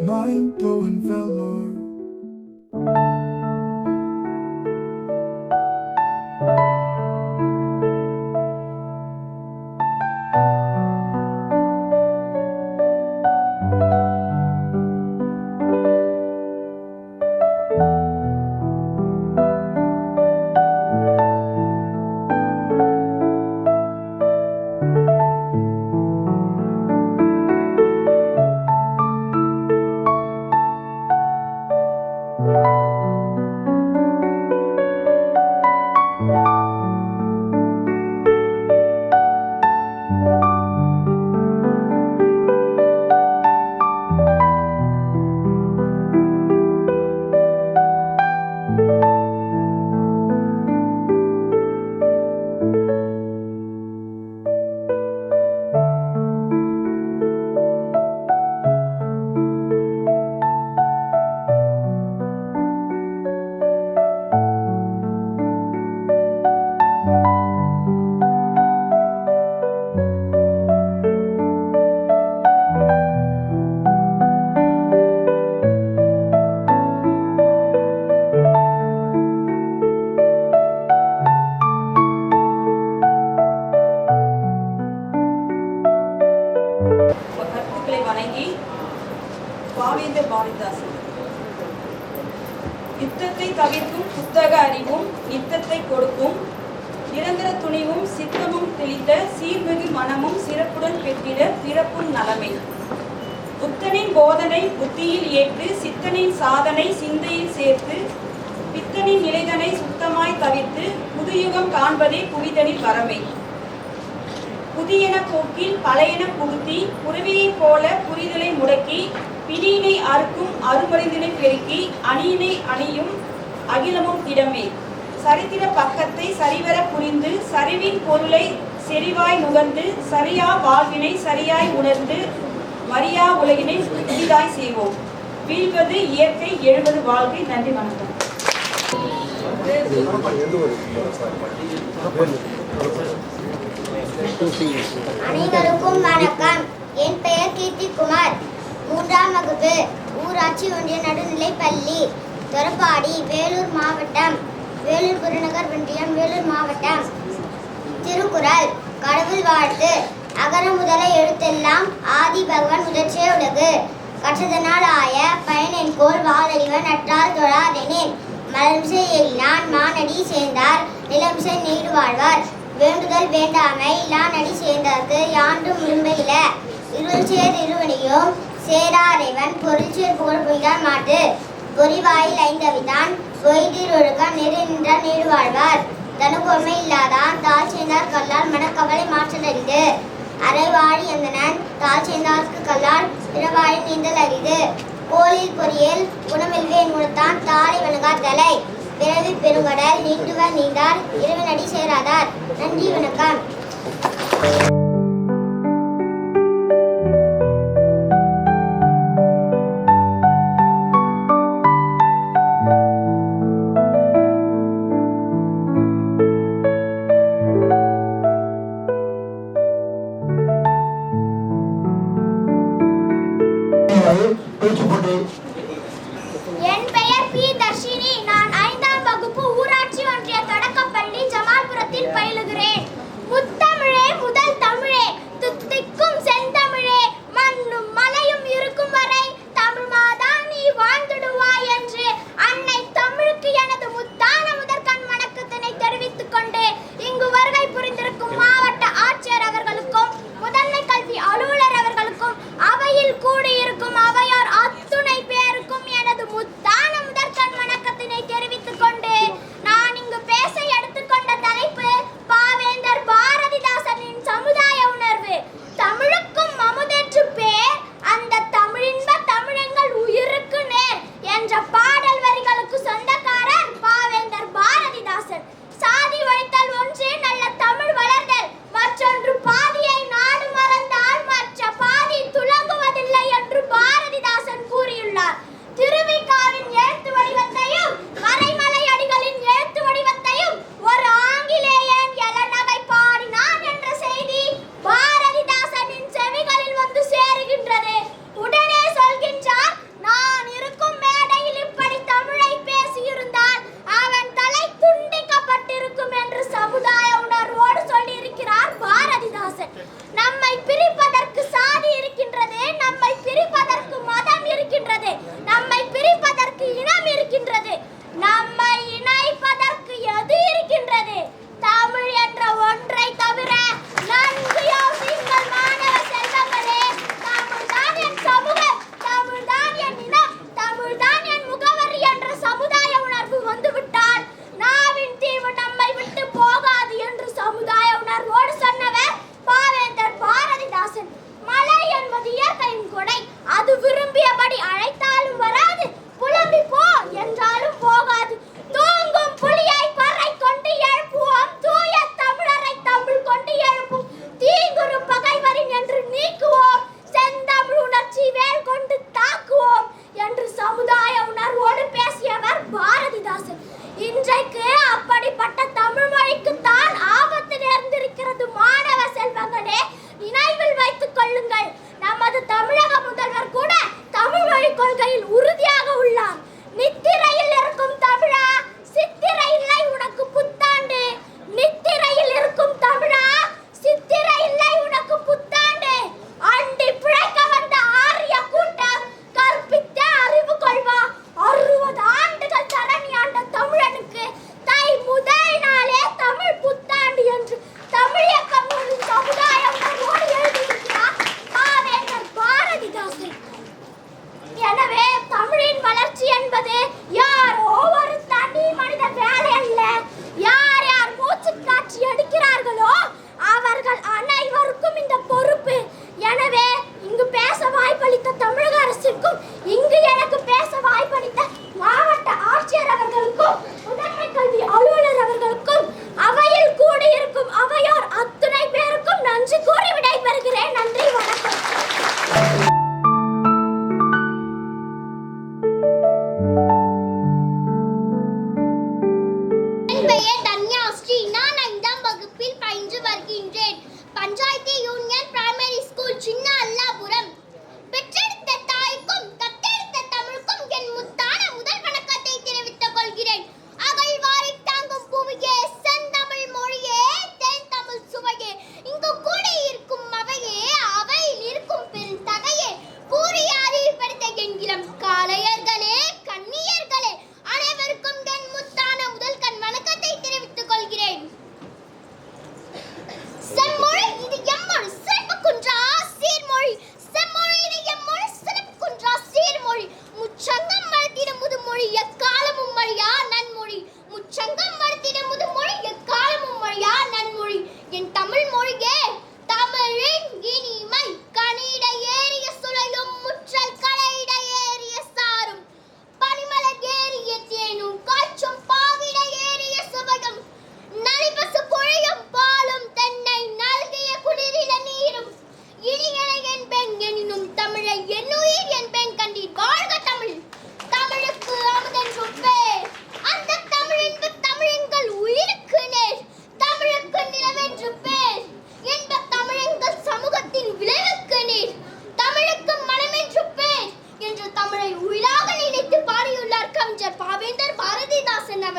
Mind blowing velour. கருத்துக்களை வணங்கி பாவேந்தர் பாரதிதாசன். யுத்தத்தை தவிர்க்கும் புத்தக அறிவும் நித்தத்தை கொடுக்கும் நிரந்தர துணிவும் சித்தமும் தெளித்த சீர்மிகு மனமும் சிறப்புடன் பெற்றிட பிறப்பும் நலமே. புத்தனின் போதனை புத்தியில் ஏற்று சித்தனின் சாதனை சிந்தையில் சேர்த்து பித்தனின் நிலைதனை சுத்தமாய் தவிர்த்து புதுயுகம் காண்பதே புவிதனில் வரமே. புதியன போக்கில் பழையன புகுத்தி குருவியைப் போல புரிதலை முடக்கி பிணியினை அறுக்கும் அருமருந்தினை பெருக்கி அணியினை அணியும் அகிலமும் திடமே. சரித்திர பக்கத்தை சரிவர புரிந்து சரிவின் பொருளை செறிவாய் நுகர்ந்து சரியா வாழ்வினை சரியாய் உணர்ந்து மரியா உலகினை புதிதாய் செய்வோம். வீழ்வது இயற்கை எழுவது வாழ்க்கை. நன்றி வணக்கம். அனைவருக்கும் வணக்கம். என் பெயர் கீர்த்திகுமார். மூன்றாம் வகுப்பு ஊராட்சி ஒன்றிய நடுநிலைப் பள்ளி தொரப்பாடி வேலூர் மாவட்டம் வேலூர் புறநகர் ஒன்றியம் வேலூர் மாவட்டம். திருக்குறள் கடவுள் வாழ்த்து. அகர முதல எழுத்தெல்லாம் ஆதி பகவான் முதற்றே உலகு. கற்றதனால் ஆய பயனென்கோள் வாழறிவன் அற்றால் தொழாதெனேன். மலம்சை எழிலான் மானடி சேர்ந்தார். நிலம்சை நீடு வாழ்வார் வேண்டுதல் வேண்டாமை இலானடி சேர்ந்தார்க்கு யாண்டும் விரும்பையில இருள் சேர் இருவனையும் சேராரைவன் பொருள் சேர் புகழ் பொய்தான் மாட்டு. பொறிவாயில் ஐந்தவிதான் பொய்தீர் ஒழுக்கம் நெறி நீடு வாழ்வார் தனுக்கொன்மை இல்லாதான் தாழ் சேர்ந்தார் கல்லால் மனக்கவலை மாற்றலரிது அரைவாழி எந்தனன் தாழ் சேர்ந்தார்க்கு கல்லால் பிறவாழி நீந்தல் அரிது. கோலில் பொறியில் குணமெல்வேன் முழுத்தான் தாரை வணங்கார் தலை. பிறவி பெருங்கடல் நீண்டுவர் நீந்தார் நடி சேராதார். நன்றி வணக்கம்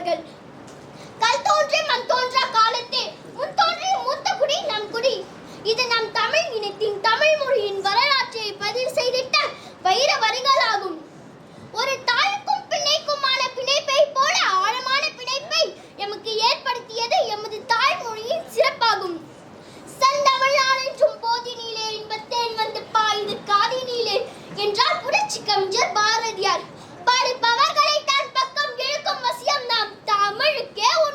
அவர்கள் கல் தோன்றி மண் தோன்றா காலத்தே முன் தோன்றிய மூத்த குடி நம் குடி. இது நம் தமிழ் இனத்தின் தமிழ் மொழியின் வரலாற்றை பதிவு செய்திட்ட வைர வரிகள் ஒரு தாய்க்கும் பிள்ளைக்குமான பிணைப்பை போல ஆழமான பிணைப்பை எமக்கு ஏற்படுத்தியது எமது தாய்மொழியின் சிறப்பாகும். செந்தமிழானும் போதினிலே இன்பத்தேன் வந்து பாயுது காதினிலே என்றார் புரட்சி கவிஞர் பாரதியார். பாடுபவர்களை 想拿大美人给我。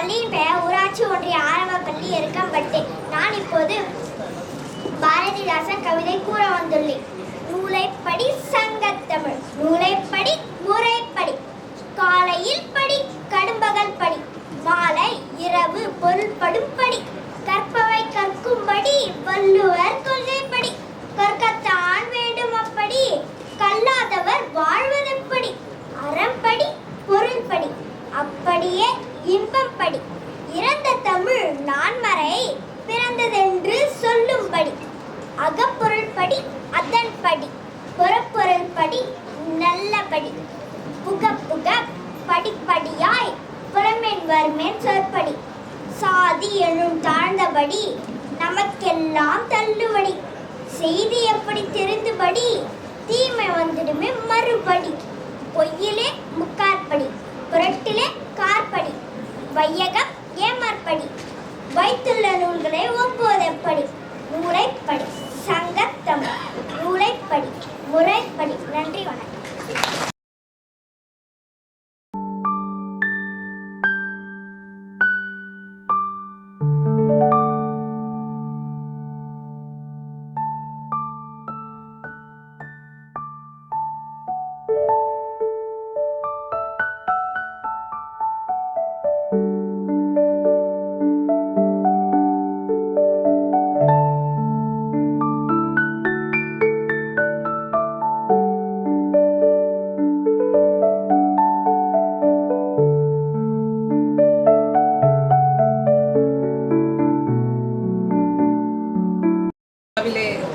பள்ளியின் பெயர் ஊராட்சி ஒன்றிய ஆரம்ப பள்ளி எருக்கம்பட்டு நான் இப்போது பாரதிதாசன் கவிதை கூற வந்துள்ளேன். நூலைப்படி சங்கத்தமிழ் நூலைப்படி முறைப்படி காலையில் படி கடும்பகல் படி மாலை இரவு பொருள்படும் படி. வையகம் ஏமாற்படி. வைத்துள்ள நூல்களை ஒப்போதப்படி நூலைப்படி. சங்கத்தமிழ் நூலைப்படி. முறைப்படி. நன்றி வணக்கம்.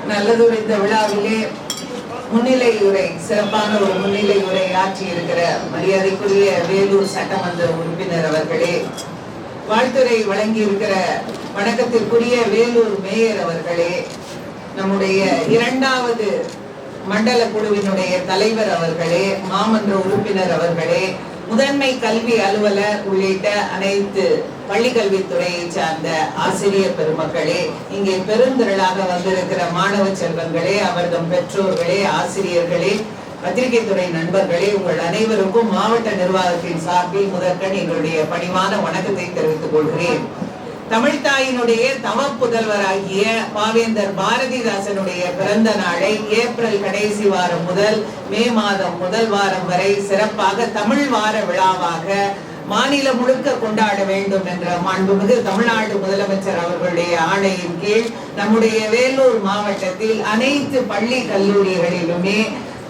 நல்லதொரு இந்த விழாவிலே முன்னிலை உரை சிறப்பான ஒரு முன்னிலை உரை ஆற்றி இருக்கிற மரியாதைக்குரிய வேலூர் சட்டமன்ற உறுப்பினர் அவர்களே வாழ்த்துரை வழங்கி இருக்கிற வணக்கத்திற்குரிய வேலூர் மேயர் அவர்களே நம்முடைய இரண்டாவது மண்டல குழுவினுடைய தலைவர் அவர்களே மாமன்ற உறுப்பினர் அவர்களே முதன்மை கல்வி அலுவலர் உள்ளிட்ட அனைத்து பள்ளி கல்வித்துறையை சார்ந்த ஆசிரியர் பெருமக்களே இங்கே பெருந்திரளாக வந்திருக்கிற மாணவ செல்வங்களே அவர்தம் பெற்றோர்களே ஆசிரியர்களே பத்திரிகை துறை நண்பர்களே உங்கள் அனைவருக்கும் மாவட்ட நிர்வாகத்தின் சார்பில் முதற்கண் எங்களுடைய பணிவான வணக்கத்தை தெரிவித்துக் கொள்கிறேன். தமிழ்தாயினுடைய தவ புதல்வராகிய பாவேந்தர் பாரதிதாசனுடைய பிறந்த நாளை ஏப்ரல் கடைசி வாரம் முதல் மே மாதம் முதல் வாரம் வரை சிறப்பாக தமிழ் வார விழாவாக மாநிலம் முழுக்க கொண்டாட வேண்டும் என்ற மாண்புமிகு தமிழ்நாடு முதலமைச்சர் அவர்களுடைய ஆணையின் கீழ் நம்முடைய வேலூர் மாவட்டத்தில் அனைத்து பள்ளி கல்லூரிகளிலுமே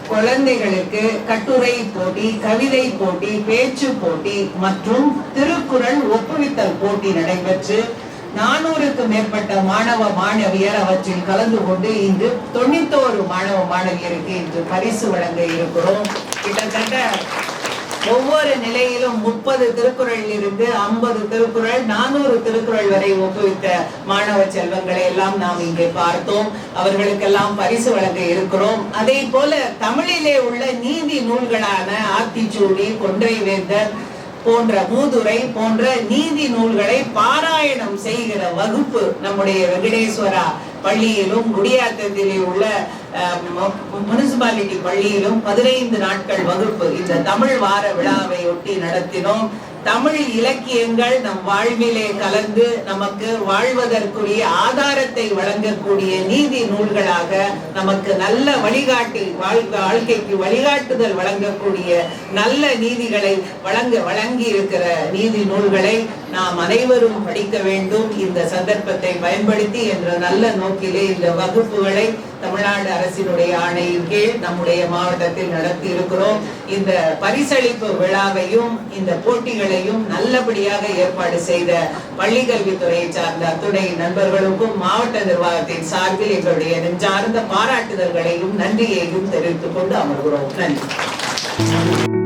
குழந்தைகளுக்கு கட்டுரை போட்டி கவிதை போட்டி பேச்சு போட்டி மற்றும் திருக்குறள் ஒப்புவித்தல் போட்டி நடைபெற்று நானூறுக்கு மேற்பட்ட மாணவ மாணவியர் அவற்றில் கலந்து கொண்டு இன்று தொண்ணூத்தோரு மாணவ மாணவியருக்கு இன்று பரிசு வழங்க இருக்கிறோம். கிட்டத்தட்ட ஒவ்வொரு நிலையிலும் முப்பது திருக்குறள் இருந்து ஐம்பது திருக்குறள் நானூறு திருக்குறள் வரை ஒப்புவித்த மாணவ செல்வங்களை எல்லாம் நாம் இங்கே பார்த்தோம். அவர்களுக்கெல்லாம் பரிசு வழங்க இருக்கிறோம். அதே போல தமிழிலே உள்ள நீதி நூல்களான ஆத்திச்சூடி கொன்றை வேந்தர் போன்ற மூதுரை போன்ற நீதி நூல்களை பாராயணம் செய்கிற வகுப்பு நம்முடைய வெங்கடேஸ்வரா பள்ளியிலும் குடியாத்தத்திலே உள்ள முனிசிபாலிட்டி பள்ளியிலும் பதினைந்து நாட்கள் வகுப்பு இந்த தமிழ் வார விழாவை ஒட்டி நடத்தினோம். தமிழ் இலக்கியங்கள் நம் வாழ்விலே கலந்து நமக்கு வாழ்வதற்குரிய ஆதாரத்தை வழங்கக்கூடிய நீதி நூல்களாக நமக்கு நல்ல வழிகாட்டி வாழ்க்கைக்கு வழிகாட்டுதல் வழங்கக்கூடிய நல்ல நீதிகளை வழங்க வழங்கி இருக்கிற நீதி நூல்களை நாம் அனைவரும் படிக்க வேண்டும். இந்த சந்தர்ப்பத்தை பயன்படுத்தி என்ற நல்ல நோக்கிலே இந்த வகுப்புகளை தமிழ்நாடு அரசினுடைய ஆணையின் கீழ் நம்முடைய மாவட்டத்தில் நடத்தி இருக்கிறோம் இந்த பரிசளிப்பு விழாவையும் இந்த போட்டிகளையும் நல்லபடியாக ஏற்பாடு செய்த பள்ளிக்கல்வித்துறையை சார்ந்த அத்துணை நண்பர்களுக்கும் மாவட்ட நிர்வாகத்தின் சார்பில் எங்களுடைய நெஞ்சார்ந்த பாராட்டுதல்களையும் நன்றியையும் தெரிவித்துக் கொண்டு அமர்கிறோம். நன்றி.